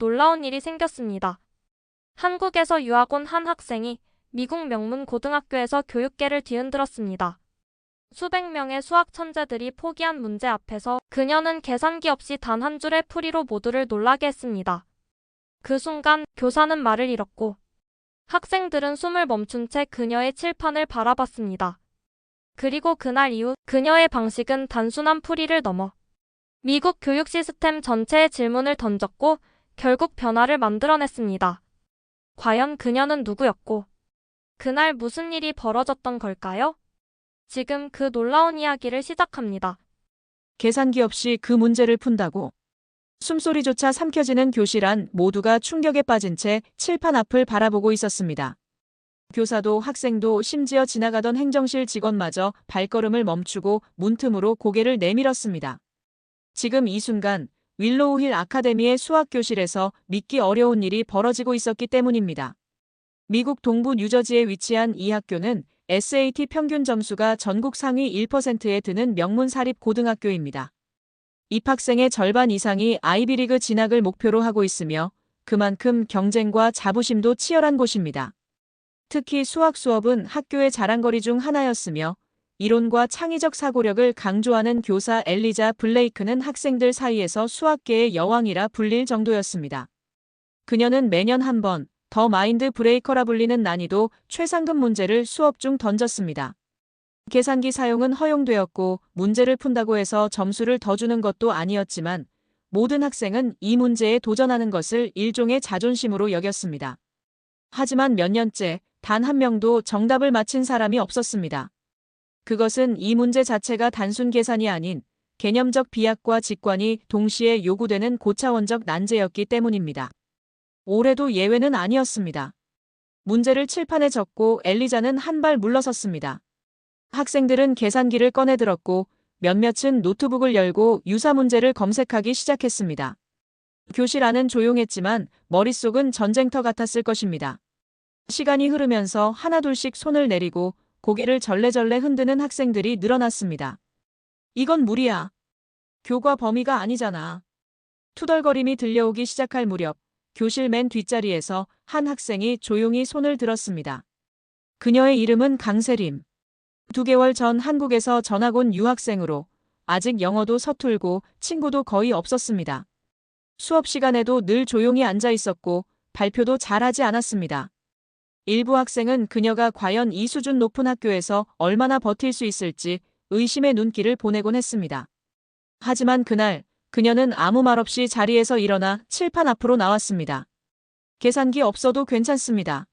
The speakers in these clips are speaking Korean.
놀라운 일이 생겼습니다. 한국에서 유학 온 한 학생이 미국 명문 고등학교에서 교육계를 뒤흔들었습니다. 수백 명의 수학 천재들이 포기한 문제 앞에서 그녀는 계산기 없이 단 한 줄의 풀이로 모두를 놀라게 했습니다. 그 순간 교사는 말을 잃었고 학생들은 숨을 멈춘 채 그녀의 칠판을 바라봤습니다. 그리고 그날 이후 그녀의 방식은 단순한 풀이를 넘어 미국 교육 시스템 전체에 질문을 던졌고 결국 변화를 만들어냈습니다. 과연 그녀는 누구였고 그날 무슨 일이 벌어졌던 걸까요? 지금 그 놀라운 이야기를 시작합니다. 계산기 없이 그 문제를 푼다고. 숨소리조차 삼켜지는 교실 안 모두가 충격에 빠진 채 칠판 앞을 바라보고 있었습니다. 교사도 학생도 심지어 지나가던 행정실 직원마저 발걸음을 멈추고 문틈으로 고개를 내밀었습니다. 지금 이 순간 윌로우힐 아카데미의 수학교실에서 믿기 어려운 일이 벌어지고 있었기 때문입니다. 미국 동부 뉴저지에 위치한 이 학교는 SAT 평균 점수가 전국 상위 1%에 드는 명문 사립 고등학교입니다. 입학생의 절반 이상이 아이비리그 진학을 목표로 하고 있으며 그만큼 경쟁과 자부심도 치열한 곳입니다. 특히 수학 수업은 학교의 자랑거리 중 하나였으며 이론과 창의적 사고력을 강조하는 교사 엘리자 블레이크는 학생들 사이에서 수학계의 여왕이라 불릴 정도였습니다. 그녀는 매년 한 번 더 마인드 브레이커라 불리는 난이도 최상급 문제를 수업 중 던졌습니다. 계산기 사용은 허용되었고 문제를 푼다고 해서 점수를 더 주는 것도 아니었지만 모든 학생은 이 문제에 도전하는 것을 일종의 자존심으로 여겼습니다. 하지만 몇 년째 단 한 명도 정답을 맞힌 사람이 없었습니다. 그것은 이 문제 자체가 단순 계산이 아닌 개념적 비약과 직관이 동시에 요구되는 고차원적 난제였기 때문입니다. 올해도 예외는 아니었습니다. 문제를 칠판에 적고 엘리자는 한 발 물러섰습니다. 학생들은 계산기를 꺼내 들었고 몇몇은 노트북을 열고 유사 문제를 검색하기 시작했습니다. 교실 안은 조용했지만 머릿속은 전쟁터 같았을 것입니다. 시간이 흐르면서 하나둘씩 손을 내리고 고개를 절레절레 흔드는 학생들이 늘어났습니다. 이건 무리야. 교과 범위가 아니잖아. 투덜거림이 들려오기 시작할 무렵 교실 맨 뒷자리에서 한 학생이 조용히 손을 들었습니다. 그녀의 이름은 강세림. 두 개월 전 한국에서 전학 온 유학생으로 아직 영어도 서툴고 친구도 거의 없었습니다. 수업 시간에도 늘 조용히 앉아 있었고 발표도 잘하지 않았습니다. 일부 학생은 그녀가 과연 이 수준 높은 학교에서 얼마나 버틸 수 있을지 의심의 눈길을 보내곤 했습니다. 하지만 그날 그녀는 아무 말 없이 자리에서 일어나 칠판 앞으로 나왔습니다. 계산기 없어도 괜찮습니다.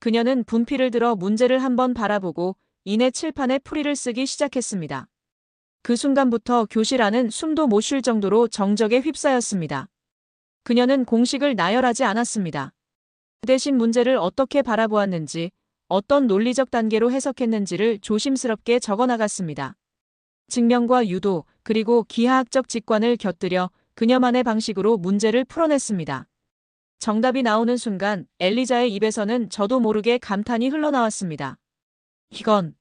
그녀는 분필을 들어 문제를 한번 바라보고 이내 칠판에 풀이를 쓰기 시작했습니다. 그 순간부터 교실 안은 숨도 못 쉴 정도로 정적에 휩싸였습니다. 그녀는 공식을 나열하지 않았습니다. 그 대신 문제를 어떻게 바라보았는지, 어떤 논리적 단계로 해석했는지를 조심스럽게 적어 나갔습니다. 증명과 유도, 그리고 기하학적 직관을 곁들여 그녀만의 방식으로 문제를 풀어냈습니다. 정답이 나오는 순간 엘리자의 입에서는 저도 모르게 감탄이 흘러나왔습니다. 이건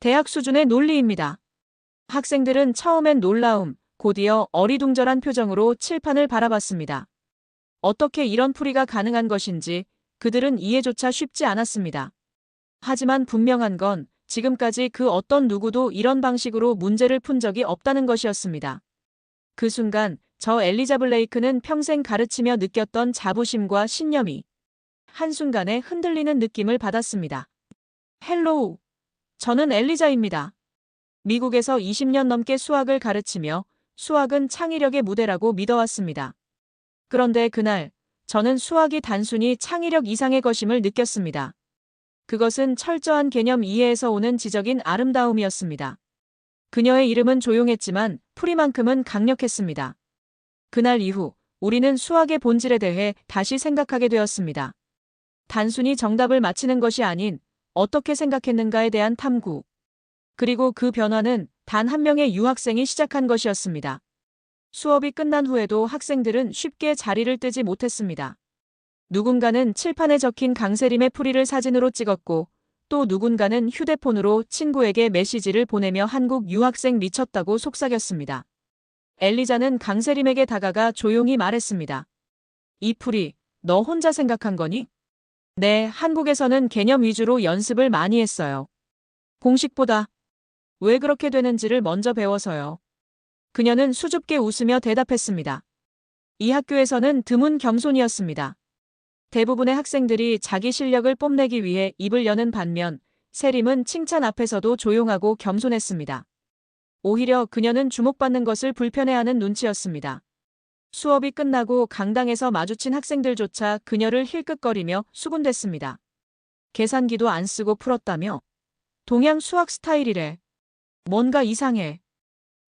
대학 수준의 논리입니다. 학생들은 처음엔 놀라움, 곧이어 어리둥절한 표정으로 칠판을 바라봤습니다. 어떻게 이런 풀이가 가능한 것인지 그들은 이해조차 쉽지 않았습니다. 하지만 분명한 건 지금까지 그 어떤 누구도 이런 방식으로 문제를 푼 적이 없다는 것이었습니다. 그 순간 저 엘리자 블레이크는 평생 가르치며 느꼈던 자부심과 신념이 한순간에 흔들리는 느낌을 받았습니다. 헬로우. 저는 엘리자입니다. 미국에서 20년 넘게 수학을 가르치며 수학은 창의력의 무대라고 믿어왔습니다. 그런데 그날 저는 수학이 단순히 창의력 이상의 것임을 느꼈습니다. 그것은 철저한 개념 이해에서 오는 지적인 아름다움이었습니다. 그녀의 이름은 조용했지만 풀이만큼은 강력했습니다. 그날 이후 우리는 수학의 본질에 대해 다시 생각하게 되었습니다. 단순히 정답을 맞히는 것이 아닌 어떻게 생각했는가에 대한 탐구. 그리고 그 변화는 단 한 명의 유학생이 시작한 것이었습니다. 수업이 끝난 후에도 학생들은 쉽게 자리를 뜨지 못했습니다. 누군가는 칠판에 적힌 강세림의 풀이를 사진으로 찍었고 또 누군가는 휴대폰으로 친구에게 메시지를 보내며 한국 유학생 미쳤다고 속삭였습니다. 엘리자는 강세림에게 다가가 조용히 말했습니다. 이 풀이, 너 혼자 생각한 거니? 네, 한국에서는 개념 위주로 연습을 많이 했어요. 공식보다 왜 그렇게 되는지를 먼저 배워서요. 그녀는 수줍게 웃으며 대답했습니다. 이 학교에서는 드문 겸손이었습니다. 대부분의 학생들이 자기 실력을 뽐내기 위해 입을 여는 반면 세림은 칭찬 앞에서도 조용하고 겸손했습니다. 오히려 그녀는 주목받는 것을 불편해하는 눈치였습니다. 수업이 끝나고 강당에서 마주친 학생들조차 그녀를 힐끗거리며 수군댔습니다. 계산기도 안 쓰고 풀었다며? 동양 수학 스타일이래. 뭔가 이상해.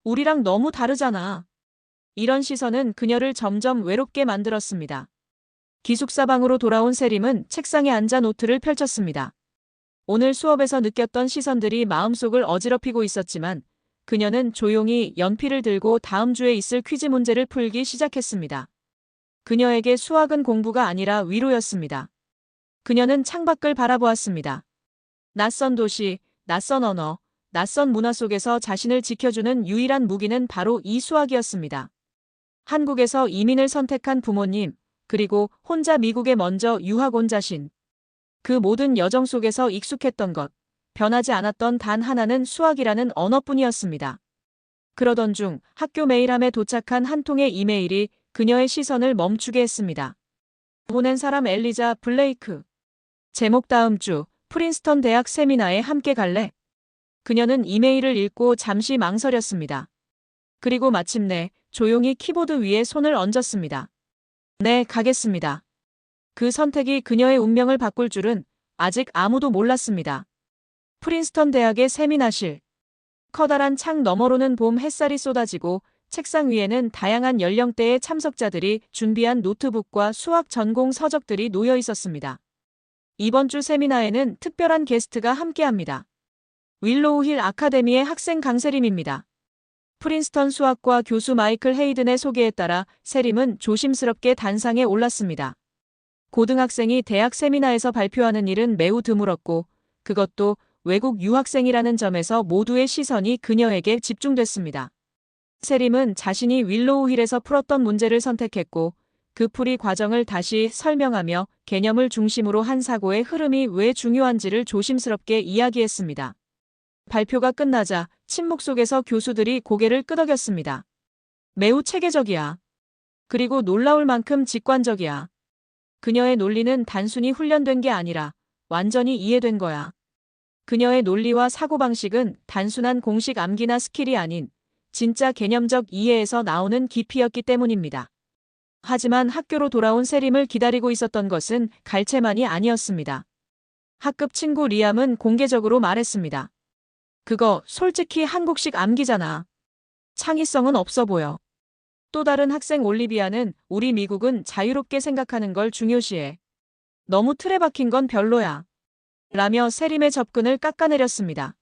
우리랑 너무 다르잖아. 이런 시선은 그녀를 점점 외롭게 만들었습니다. 기숙사 방으로 돌아온 세림은 책상에 앉아 노트를 펼쳤습니다. 오늘 수업에서 느꼈던 시선들이 마음속을 어지럽히고 있었지만 그녀는 조용히 연필을 들고 다음 주에 있을 퀴즈 문제를 풀기 시작했습니다. 그녀에게 수학은 공부가 아니라 위로였습니다. 그녀는 창밖을 바라보았습니다. 낯선 도시, 낯선 언어, 낯선 문화 속에서 자신을 지켜주는 유일한 무기는 바로 이 수학이었습니다. 한국에서 이민을 선택한 부모님, 그리고 혼자 미국에 먼저 유학 온 자신. 그 모든 여정 속에서 익숙했던 것, 변하지 않았던 단 하나는 수학이라는 언어뿐이었습니다. 그러던 중 학교 메일함에 도착한 한 통의 이메일이 그녀의 시선을 멈추게 했습니다. 보낸 사람 엘리자 블레이크. 제목 다음 주 프린스턴 대학 세미나에 함께 갈래? 그녀는 이메일을 읽고 잠시 망설였습니다. 그리고 마침내 조용히 키보드 위에 손을 얹었습니다. 네, 가겠습니다. 그 선택이 그녀의 운명을 바꿀 줄은 아직 아무도 몰랐습니다. 프린스턴 대학의 세미나실. 커다란 창 너머로는 봄 햇살이 쏟아지고 책상 위에는 다양한 연령대의 참석자들이 준비한 노트북과 수학 전공 서적들이 놓여 있었습니다. 이번 주 세미나에는 특별한 게스트가 함께합니다. 윌로우 힐 아카데미의 학생 강세림입니다. 프린스턴 수학과 교수 마이클 헤이든의 소개에 따라 세림은 조심스럽게 단상에 올랐습니다. 고등학생이 대학 세미나에서 발표하는 일은 매우 드물었고 그것도 외국 유학생이라는 점에서 모두의 시선이 그녀에게 집중됐습니다. 세림은 자신이 윌로우 힐에서 풀었던 문제를 선택했고 그 풀이 과정을 다시 설명하며 개념을 중심으로 한 사고의 흐름이 왜 중요한지를 조심스럽게 이야기했습니다. 발표가 끝나자 침묵 속에서 교수들이 고개를 끄덕였습니다. 매우 체계적이야. 그리고 놀라울 만큼 직관적이야. 그녀의 논리는 단순히 훈련된 게 아니라 완전히 이해된 거야. 그녀의 논리와 사고방식은 단순한 공식 암기나 스킬이 아닌 진짜 개념적 이해에서 나오는 깊이였기 때문입니다. 하지만 학교로 돌아온 세림을 기다리고 있었던 것은 갈채만이 아니었습니다. 학급 친구 리암은 공개적으로 말했습니다. 그거 솔직히 한국식 암기잖아. 창의성은 없어 보여. 또 다른 학생 올리비아는 우리 미국은 자유롭게 생각하는 걸 중요시해. 너무 틀에 박힌 건 별로야. 라며 세림의 접근을 깎아내렸습니다.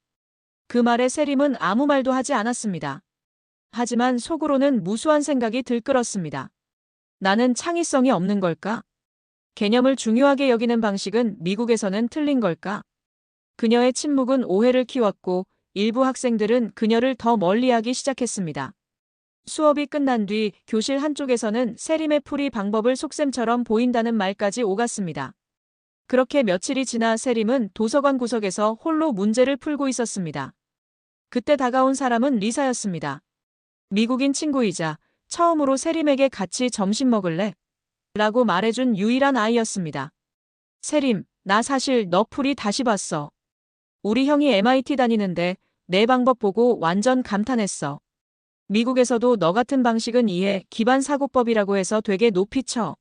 그 말에 세림은 아무 말도 하지 않았습니다. 하지만 속으로는 무수한 생각이 들끓었습니다. 나는 창의성이 없는 걸까? 개념을 중요하게 여기는 방식은 미국에서는 틀린 걸까? 그녀의 침묵은 오해를 키웠고 일부 학생들은 그녀를 더 멀리하기 시작했습니다. 수업이 끝난 뒤 교실 한쪽에서는 세림의 풀이 방법을 속셈처럼 보인다는 말까지 오갔습니다. 그렇게 며칠이 지나 세림은 도서관 구석에서 홀로 문제를 풀고 있었습니다. 그때 다가온 사람은 리사였습니다. 미국인 친구이자 처음으로 세림에게 같이 점심 먹을래? 라고 말해준 유일한 아이였습니다. 세림, 나 사실 너 풀이 다시 봤어. 우리 형이 MIT 다니는데 내 방법 보고 완전 감탄했어. 미국에서도 너 같은 방식은 이해 기반 사고법이라고 해서 되게 높이 쳐.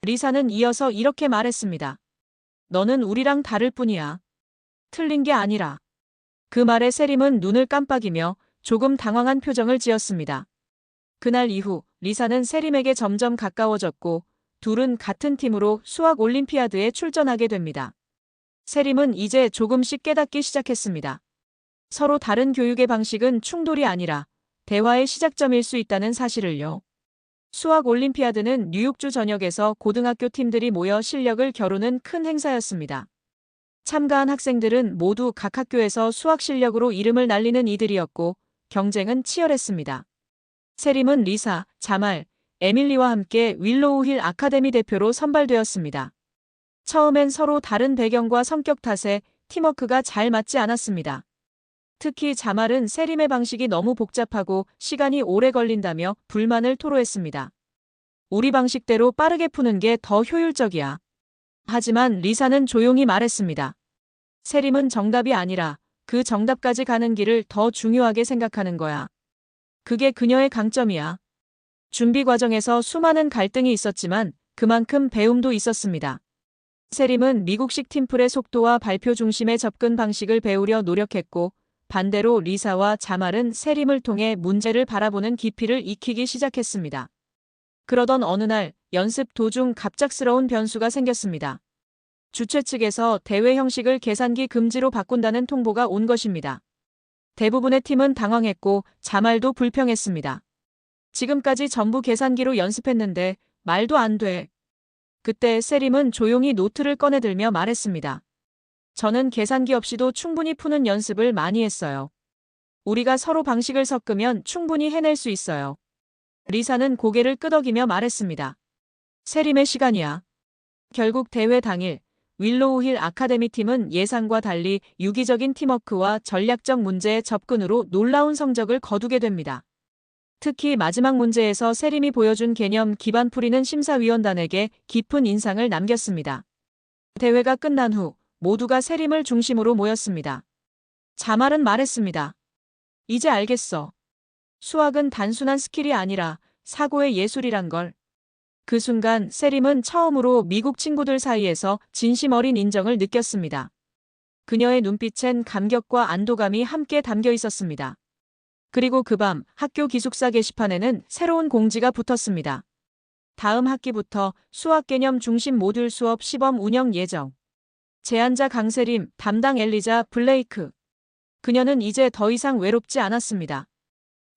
리사는 이어서 이렇게 말했습니다. 너는 우리랑 다를 뿐이야. 틀린 게 아니라. 그 말에 세림은 눈을 깜빡이며 조금 당황한 표정을 지었습니다. 그날 이후 리사는 세림에게 점점 가까워졌고 둘은 같은 팀으로 수학 올림피아드에 출전하게 됩니다. 세림은 이제 조금씩 깨닫기 시작했습니다. 서로 다른 교육의 방식은 충돌이 아니라 대화의 시작점일 수 있다는 사실을요. 수학 올림피아드는 뉴욕주 전역에서 고등학교 팀들이 모여 실력을 겨루는 큰 행사였습니다. 참가한 학생들은 모두 각 학교에서 수학 실력으로 이름을 날리는 이들이었고 경쟁은 치열했습니다. 세림은 리사, 자말, 에밀리와 함께 윌로우 힐 아카데미 대표로 선발되었습니다. 처음엔 서로 다른 배경과 성격 탓에 팀워크가 잘 맞지 않았습니다. 특히 자말은 세림의 방식이 너무 복잡하고 시간이 오래 걸린다며 불만을 토로했습니다. 우리 방식대로 빠르게 푸는 게 더 효율적이야. 하지만 리사는 조용히 말했습니다. 세림은 정답이 아니라 그 정답까지 가는 길을 더 중요하게 생각하는 거야. 그게 그녀의 강점이야. 준비 과정에서 수많은 갈등이 있었지만 그만큼 배움도 있었습니다. 세림은 미국식 팀플의 속도와 발표 중심의 접근 방식을 배우려 노력했고 반대로 리사와 자말은 세림을 통해 문제를 바라보는 깊이를 익히기 시작했습니다. 그러던 어느 날 연습 도중 갑작스러운 변수가 생겼습니다. 주최 측에서 대회 형식을 계산기 금지로 바꾼다는 통보가 온 것입니다. 대부분의 팀은 당황했고 자말도 불평했습니다. 지금까지 전부 계산기로 연습했는데 말도 안 돼. 그때 세림은 조용히 노트를 꺼내들며 말했습니다. 저는 계산기 없이도 충분히 푸는 연습을 많이 했어요. 우리가 서로 방식을 섞으면 충분히 해낼 수 있어요. 리사는 고개를 끄덕이며 말했습니다. 세림의 시간이야. 결국 대회 당일 윌로우힐 아카데미 팀은 예상과 달리 유기적인 팀워크와 전략적 문제의 접근으로 놀라운 성적을 거두게 됩니다. 특히 마지막 문제에서 세림이 보여준 개념 기반 풀이는 심사위원단에게 깊은 인상을 남겼습니다. 대회가 끝난 후 모두가 세림을 중심으로 모였습니다. 자말은 말했습니다. 이제 알겠어. 수학은 단순한 스킬이 아니라 사고의 예술이란 걸. 그 순간 세림은 처음으로 미국 친구들 사이에서 진심 어린 인정을 느꼈습니다. 그녀의 눈빛엔 감격과 안도감이 함께 담겨 있었습니다. 그리고 그 밤 학교 기숙사 게시판에는 새로운 공지가 붙었습니다. 다음 학기부터 수학 개념 중심 모듈 수업 시범 운영 예정. 제안자 강세림, 담당 엘리자 블레이크. 그녀는 이제 더 이상 외롭지 않았습니다.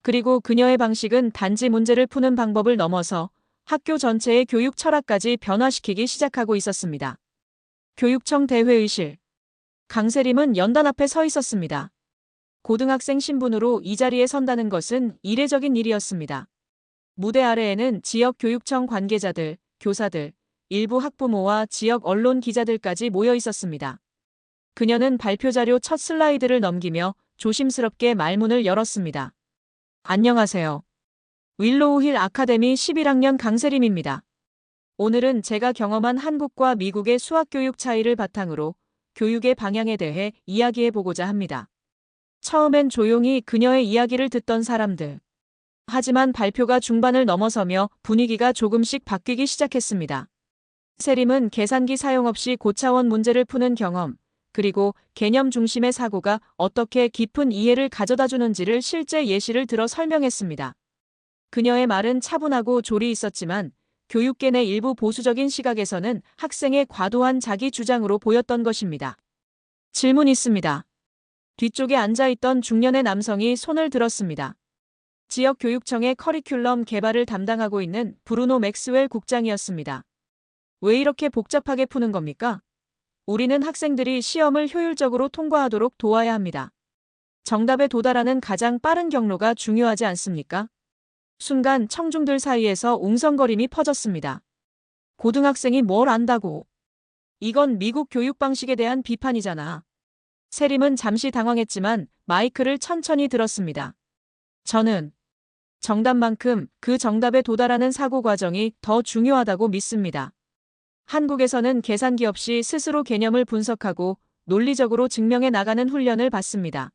그리고 그녀의 방식은 단지 문제를 푸는 방법을 넘어서 학교 전체의 교육 철학까지 변화시키기 시작하고 있었습니다. 교육청 대회의실. 강세림은 연단 앞에 서 있었습니다. 고등학생 신분으로 이 자리에 선다는 것은 이례적인 일이었습니다. 무대 아래에는 지역 교육청 관계자들, 교사들, 일부 학부모와 지역 언론 기자들까지 모여 있었습니다. 그녀는 발표 자료 첫 슬라이드를 넘기며 조심스럽게 말문을 열었습니다. 안녕하세요. 윌로우힐 아카데미 11학년 강세림입니다. 오늘은 제가 경험한 한국과 미국의 수학교육 차이를 바탕으로 교육의 방향에 대해 이야기해 보고자 합니다. 처음엔 조용히 그녀의 이야기를 듣던 사람들. 하지만 발표가 중반을 넘어서며 분위기가 조금씩 바뀌기 시작했습니다. 세림은 계산기 사용 없이 고차원 문제를 푸는 경험, 그리고 개념 중심의 사고가 어떻게 깊은 이해를 가져다 주는지를 실제 예시를 들어 설명했습니다. 그녀의 말은 차분하고 조리 있었지만 교육계 내 일부 보수적인 시각에서는 학생의 과도한 자기 주장으로 보였던 것입니다. 질문 있습니다. 뒤쪽에 앉아있던 중년의 남성이 손을 들었습니다. 지역교육청의 커리큘럼 개발을 담당하고 있는 브루노 맥스웰 국장이었습니다. 왜 이렇게 복잡하게 푸는 겁니까? 우리는 학생들이 시험을 효율적으로 통과하도록 도와야 합니다. 정답에 도달하는 가장 빠른 경로가 중요하지 않습니까? 순간 청중들 사이에서 웅성거림이 퍼졌습니다. 고등학생이 뭘 안다고. 이건 미국 교육 방식에 대한 비판이잖아. 세림은 잠시 당황했지만 마이크를 천천히 들었습니다. 저는 정답만큼 그 정답에 도달하는 사고 과정이 더 중요하다고 믿습니다. 한국에서는 계산기 없이 스스로 개념을 분석하고 논리적으로 증명해 나가는 훈련을 받습니다.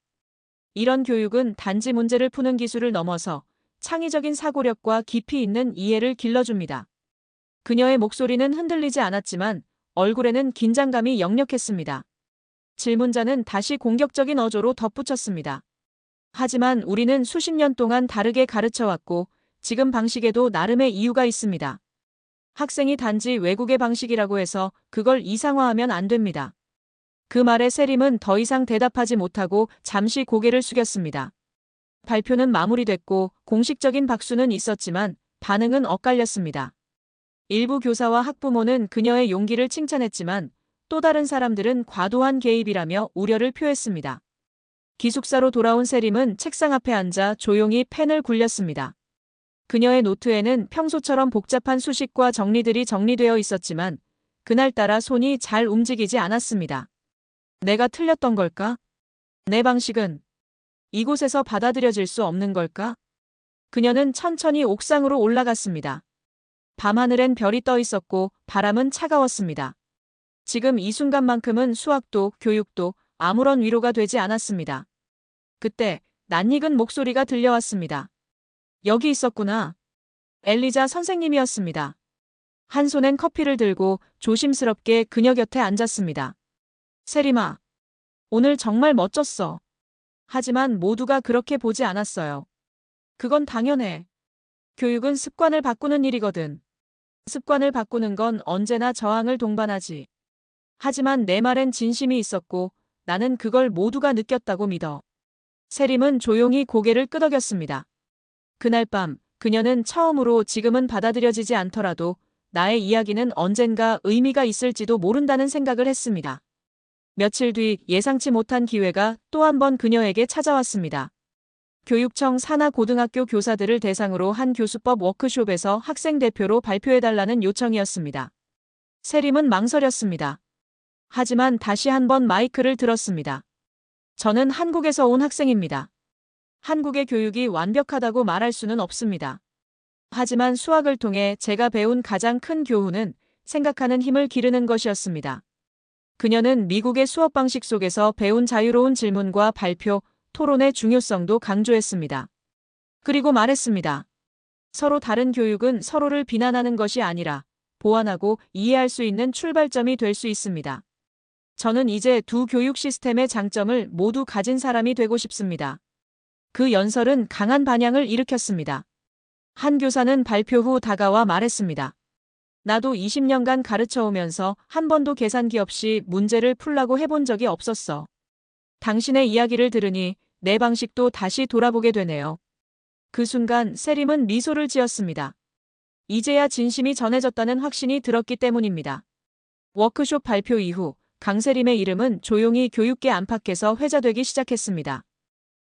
이런 교육은 단지 문제를 푸는 기술을 넘어서 창의적인 사고력과 깊이 있는 이해를 길러줍니다. 그녀의 목소리는 흔들리지 않았지만 얼굴에는 긴장감이 역력했습니다. 질문자는 다시 공격적인 어조로 덧붙였습니다. 하지만 우리는 수십 년 동안 다르게 가르쳐왔고 지금 방식에도 나름의 이유가 있습니다. 학생이 단지 외국의 방식이라고 해서 그걸 이상화하면 안 됩니다. 그 말에 세림은 더 이상 대답하지 못하고 잠시 고개를 숙였습니다. 발표는 마무리됐고 공식적인 박수는 있었지만 반응은 엇갈렸습니다. 일부 교사와 학부모는 그녀의 용기를 칭찬했지만 또 다른 사람들은 과도한 개입이라며 우려를 표했습니다. 기숙사로 돌아온 세림은 책상 앞에 앉아 조용히 펜을 굴렸습니다. 그녀의 노트에는 평소처럼 복잡한 수식과 정리들이 정리되어 있었지만 그날따라 손이 잘 움직이지 않았습니다. 내가 틀렸던 걸까? 내 방식은 이곳에서 받아들여질 수 없는 걸까? 그녀는 천천히 옥상으로 올라갔습니다. 밤하늘엔 별이 떠 있었고 바람은 차가웠습니다. 지금 이 순간만큼은 수학도 교육도 아무런 위로가 되지 않았습니다. 그때 낯익은 목소리가 들려왔습니다. 여기 있었구나. 엘리자 선생님이었습니다. 한 손엔 커피를 들고 조심스럽게 그녀 곁에 앉았습니다. 세리마, 오늘 정말 멋졌어. 하지만 모두가 그렇게 보지 않았어요. 그건 당연해. 교육은 습관을 바꾸는 일이거든. 습관을 바꾸는 건 언제나 저항을 동반하지. 하지만 내 말엔 진심이 있었고 나는 그걸 모두가 느꼈다고 믿어. 세림은 조용히 고개를 끄덕였습니다. 그날 밤 그녀는 처음으로 지금은 받아들여지지 않더라도 나의 이야기는 언젠가 의미가 있을지도 모른다는 생각을 했습니다. 며칠 뒤 예상치 못한 기회가 또 한 번 그녀에게 찾아왔습니다. 교육청 산하 고등학교 교사들을 대상으로 한 교수법 워크숍에서 학생 대표로 발표해달라는 요청이었습니다. 세림은 망설였습니다. 하지만 다시 한 번 마이크를 들었습니다. 저는 한국에서 온 학생입니다. 한국의 교육이 완벽하다고 말할 수는 없습니다. 하지만 수학을 통해 제가 배운 가장 큰 교훈은 생각하는 힘을 기르는 것이었습니다. 그녀는 미국의 수업 방식 속에서 배운 자유로운 질문과 발표, 토론의 중요성도 강조했습니다. 그리고 말했습니다. 서로 다른 교육은 서로를 비난하는 것이 아니라 보완하고 이해할 수 있는 출발점이 될 수 있습니다. 저는 이제 두 교육 시스템의 장점을 모두 가진 사람이 되고 싶습니다. 그 연설은 강한 반향을 일으켰습니다. 한 교사는 발표 후 다가와 말했습니다. 나도 20년간 가르쳐 오면서 한 번도 계산기 없이 문제를 풀라고 해본 적이 없었어. 당신의 이야기를 들으니 내 방식도 다시 돌아보게 되네요. 그 순간 세림은 미소를 지었습니다. 이제야 진심이 전해졌다는 확신이 들었기 때문입니다. 워크숍 발표 이후 강세림의 이름은 조용히 교육계 안팎에서 회자되기 시작했습니다.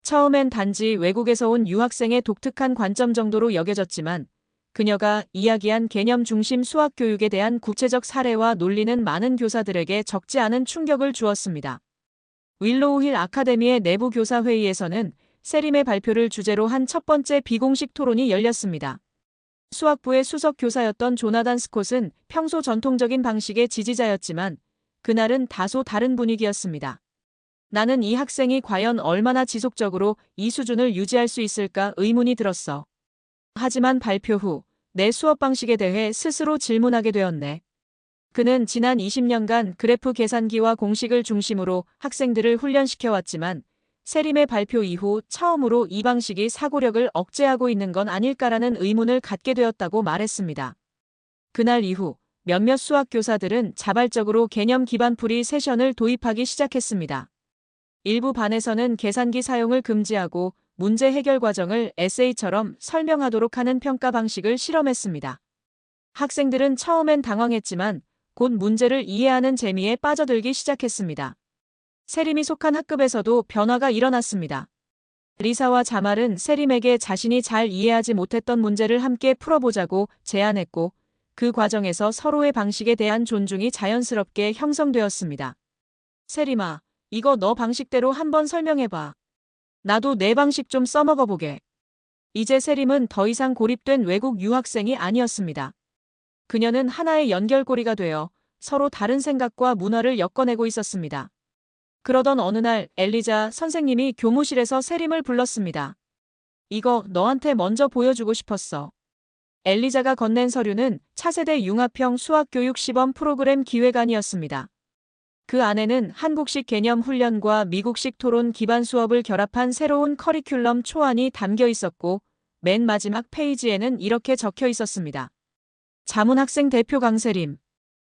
처음엔 단지 외국에서 온 유학생의 독특한 관점 정도로 여겨졌지만 그녀가 이야기한 개념 중심 수학 교육에 대한 구체적 사례와 논리는 많은 교사들에게 적지 않은 충격을 주었습니다. 윌로우힐 아카데미의 내부 교사 회의에서는 세림의 발표를 주제로 한 첫 번째 비공식 토론이 열렸습니다. 수학부의 수석 교사였던 조나단 스콧은 평소 전통적인 방식의 지지자였지만 그날은 다소 다른 분위기였습니다. 나는 이 학생이 과연 얼마나 지속적으로 이 수준을 유지할 수 있을까 의문이 들었어. 하지만 발표 후 내 수업 방식에 대해 스스로 질문하게 되었네. 그는 지난 20년간 그래프 계산기와 공식을 중심으로 학생들을 훈련시켜 왔지만 세림의 발표 이후 처음으로 이 방식이 사고력을 억제하고 있는 건 아닐까라는 의문을 갖게 되었다고 말했습니다. 그날 이후 몇몇 수학 교사들은 자발적으로 개념 기반 풀이 세션을 도입하기 시작했습니다. 일부 반에서는 계산기 사용을 금지하고 문제 해결 과정을 에세이처럼 설명하도록 하는 평가 방식을 실험했습니다. 학생들은 처음엔 당황했지만 곧 문제를 이해하는 재미에 빠져들기 시작했습니다. 세림이 속한 학급에서도 변화가 일어났습니다. 리사와 자말은 세림에게 자신이 잘 이해하지 못했던 문제를 함께 풀어보자고 제안했고 그 과정에서 서로의 방식에 대한 존중이 자연스럽게 형성되었습니다. 세림아, 이거 너 방식대로 한번 설명해봐. 나도 내 방식 좀 써먹어보게. 이제 세림은 더 이상 고립된 외국 유학생이 아니었습니다. 그녀는 하나의 연결고리가 되어 서로 다른 생각과 문화를 엮어내고 있었습니다. 그러던 어느 날 엘리자 선생님이 교무실에서 세림을 불렀습니다. 이거 너한테 먼저 보여주고 싶었어. 엘리자가 건넨 서류는 차세대 융합형 수학교육 시범 프로그램 기획안이었습니다. 그 안에는 한국식 개념 훈련과 미국식 토론 기반 수업을 결합한 새로운 커리큘럼 초안이 담겨 있었고 맨 마지막 페이지에는 이렇게 적혀 있었습니다. 자문학생 대표 강세림.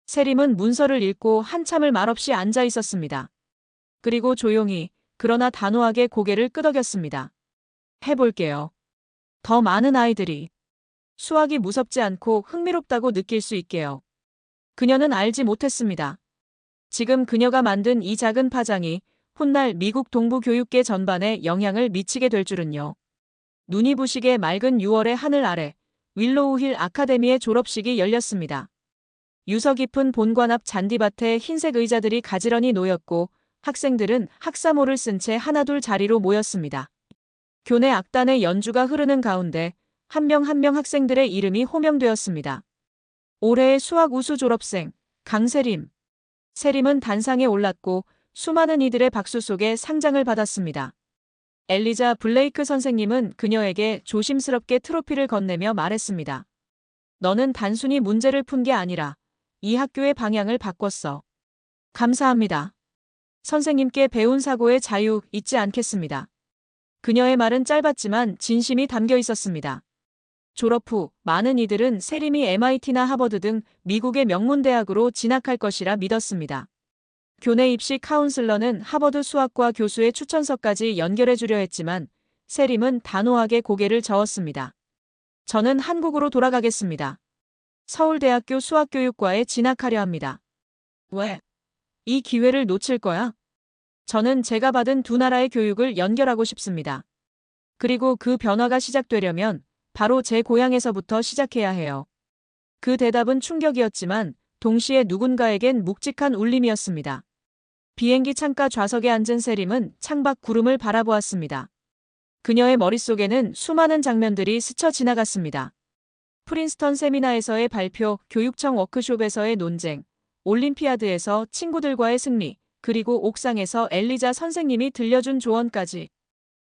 세림은 문서를 읽고 한참을 말없이 앉아 있었습니다. 그리고 조용히 그러나 단호하게 고개를 끄덕였습니다. 해볼게요. 더 많은 아이들이 수학이 무섭지 않고 흥미롭다고 느낄 수 있게요. 그녀는 알지 못했습니다. 지금 그녀가 만든 이 작은 파장이 훗날 미국 동부 교육계 전반에 영향을 미치게 될 줄은요. 눈이 부시게 맑은 6월의 하늘 아래 윌로우힐 아카데미의 졸업식이 열렸습니다. 유서 깊은 본관 앞 잔디밭에 흰색 의자들이 가지런히 놓였고 학생들은 학사모를 쓴 채 하나둘 자리로 모였습니다. 교내 악단의 연주가 흐르는 가운데 한 명 한명 학생들의 이름이 호명되었습니다. 올해의 수학 우수 졸업생 강세림. 세림은 단상에 올랐고 수많은 이들의 박수 속에 상장을 받았습니다. 엘리자 블레이크 선생님은 그녀에게 조심스럽게 트로피를 건네며 말했습니다. 너는 단순히 문제를 푼 게 아니라 이 학교의 방향을 바꿨어. 감사합니다. 선생님께 배운 사고의 자유 잊지 않겠습니다. 그녀의 말은 짧았지만 진심이 담겨 있었습니다. 졸업 후 많은 이들은 세림이 MIT나 하버드 등 미국의 명문대학으로 진학할 것이라 믿었습니다. 교내 입시 카운슬러는 하버드 수학과 교수의 추천서까지 연결해 주려 했지만 세림은 단호하게 고개를 저었습니다. 저는 한국으로 돌아가겠습니다. 서울대학교 수학교육과에 진학하려 합니다. 왜? 이 기회를 놓칠 거야? 저는 제가 받은 두 나라의 교육을 연결하고 싶습니다. 그리고 그 변화가 시작되려면 바로 제 고향에서부터 시작해야 해요. 그 대답은 충격이었지만 동시에 누군가에겐 묵직한 울림이었습니다. 비행기 창가 좌석에 앉은 세림은 창밖 구름을 바라보았습니다. 그녀의 머릿속에는 수많은 장면들이 스쳐 지나갔습니다. 프린스턴 세미나에서의 발표, 교육청 워크숍에서의 논쟁, 올림피아드에서 친구들과의 승리, 그리고 옥상에서 엘리자 선생님이 들려준 조언까지.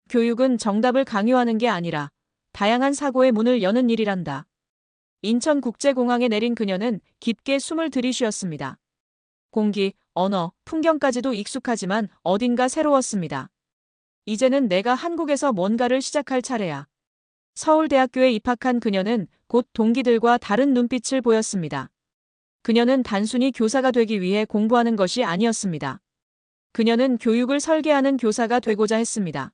교육은 정답을 강요하는 게 아니라 다양한 사고의 문을 여는 일이란다. 인천국제공항에 내린 그녀는 깊게 숨을 들이쉬었습니다. 공기, 언어, 풍경까지도 익숙하지만 어딘가 새로웠습니다. 이제는 내가 한국에서 뭔가를 시작할 차례야. 서울대학교에 입학한 그녀는 곧 동기들과 다른 눈빛을 보였습니다. 그녀는 단순히 교사가 되기 위해 공부하는 것이 아니었습니다. 그녀는 교육을 설계하는 교사가 되고자 했습니다.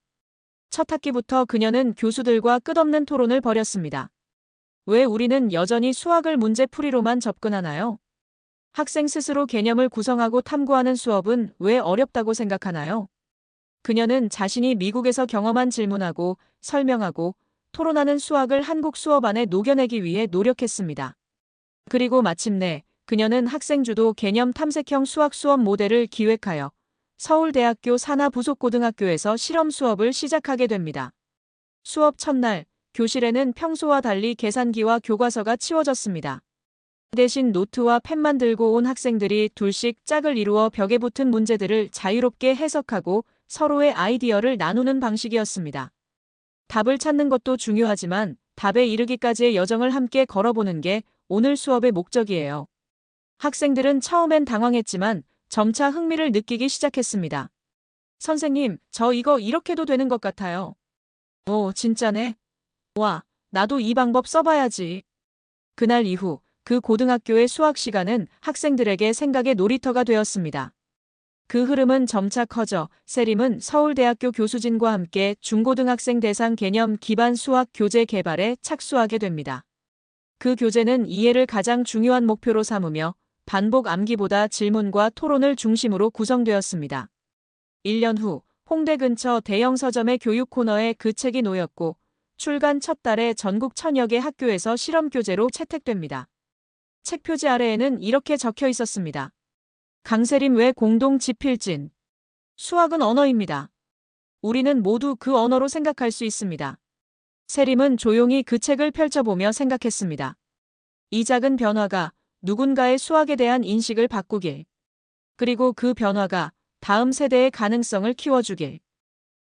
첫 학기부터 그녀는 교수들과 끝없는 토론을 벌였습니다. 왜 우리는 여전히 수학을 문제풀이로만 접근하나요? 학생 스스로 개념을 구성하고 탐구하는 수업은 왜 어렵다고 생각하나요? 그녀는 자신이 미국에서 경험한 질문하고 설명하고 토론하는 수학을 한국 수업 안에 녹여내기 위해 노력했습니다. 그리고 마침내 그녀는 학생주도 개념 탐색형 수학 수업 모델을 기획하여 서울대학교 산하부속고등학교에서 실험 수업을 시작하게 됩니다. 수업 첫날, 교실에는 평소와 달리 계산기와 교과서가 치워졌습니다. 대신 노트와 펜만 들고 온 학생들이 둘씩 짝을 이루어 벽에 붙은 문제들을 자유롭게 해석하고 서로의 아이디어를 나누는 방식이었습니다. 답을 찾는 것도 중요하지만 답에 이르기까지의 여정을 함께 걸어보는 게 오늘 수업의 목적이에요. 학생들은 처음엔 당황했지만 점차 흥미를 느끼기 시작했습니다. 선생님, 저 이거 이렇게도 되는 것 같아요. 오, 진짜네. 와, 나도 이 방법 써봐야지. 그날 이후 그 고등학교의 수학 시간은 학생들에게 생각의 놀이터가 되었습니다. 그 흐름은 점차 커져 세림은 서울대학교 교수진과 함께 중고등학생 대상 개념 기반 수학 교재 개발에 착수하게 됩니다. 그 교재는 이해를 가장 중요한 목표로 삼으며 반복 암기보다 질문과 토론을 중심으로 구성되었습니다. 1년 후 홍대 근처 대형 서점의 교육 코너에 그 책이 놓였고 출간 첫 달에 전국 천여 개 학교에서 실험 교재로 채택됩니다. 책 표지 아래에는 이렇게 적혀 있었습니다. 강세림 외 공동 지필진. 수학은 언어입니다. 우리는 모두 그 언어로 생각할 수 있습니다. 세림은 조용히 그 책을 펼쳐보며 생각했습니다. 이 작은 변화가 누군가의 수학에 대한 인식을 바꾸길. 그리고 그 변화가 다음 세대의 가능성을 키워주길.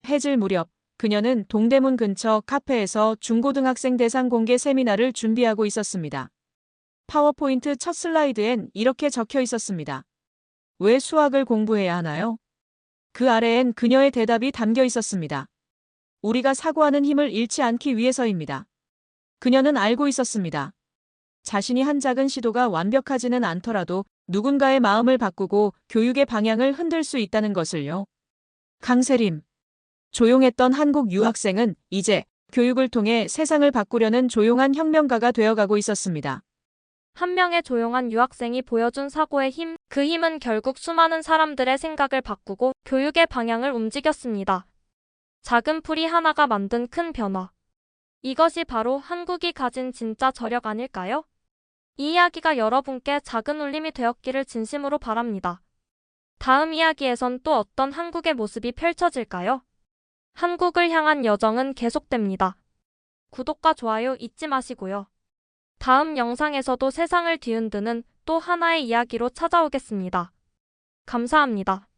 해질 무렵 그녀는 동대문 근처 카페에서 중고등학생 대상 공개 세미나를 준비하고 있었습니다. 파워포인트 첫 슬라이드엔 이렇게 적혀 있었습니다. 왜 수학을 공부해야 하나요? 그 아래엔 그녀의 대답이 담겨 있었습니다. 우리가 사고하는 힘을 잃지 않기 위해서입니다. 그녀는 알고 있었습니다. 자신이 한 작은 시도가 완벽하지는 않더라도 누군가의 마음을 바꾸고 교육의 방향을 흔들 수 있다는 것을요. 강세림. 조용했던 한국 유학생은 이제 교육을 통해 세상을 바꾸려는 조용한 혁명가가 되어가고 있었습니다. 한 명의 조용한 유학생이 보여준 사고의 힘, 그 힘은 결국 수많은 사람들의 생각을 바꾸고 교육의 방향을 움직였습니다. 작은 풀이 하나가 만든 큰 변화. 이것이 바로 한국이 가진 진짜 저력 아닐까요? 이 이야기가 여러분께 작은 울림이 되었기를 진심으로 바랍니다. 다음 이야기에선 또 어떤 한국의 모습이 펼쳐질까요? 한국을 향한 여정은 계속됩니다. 구독과 좋아요 잊지 마시고요. 다음 영상에서도 세상을 뒤흔드는 또 하나의 이야기로 찾아오겠습니다. 감사합니다.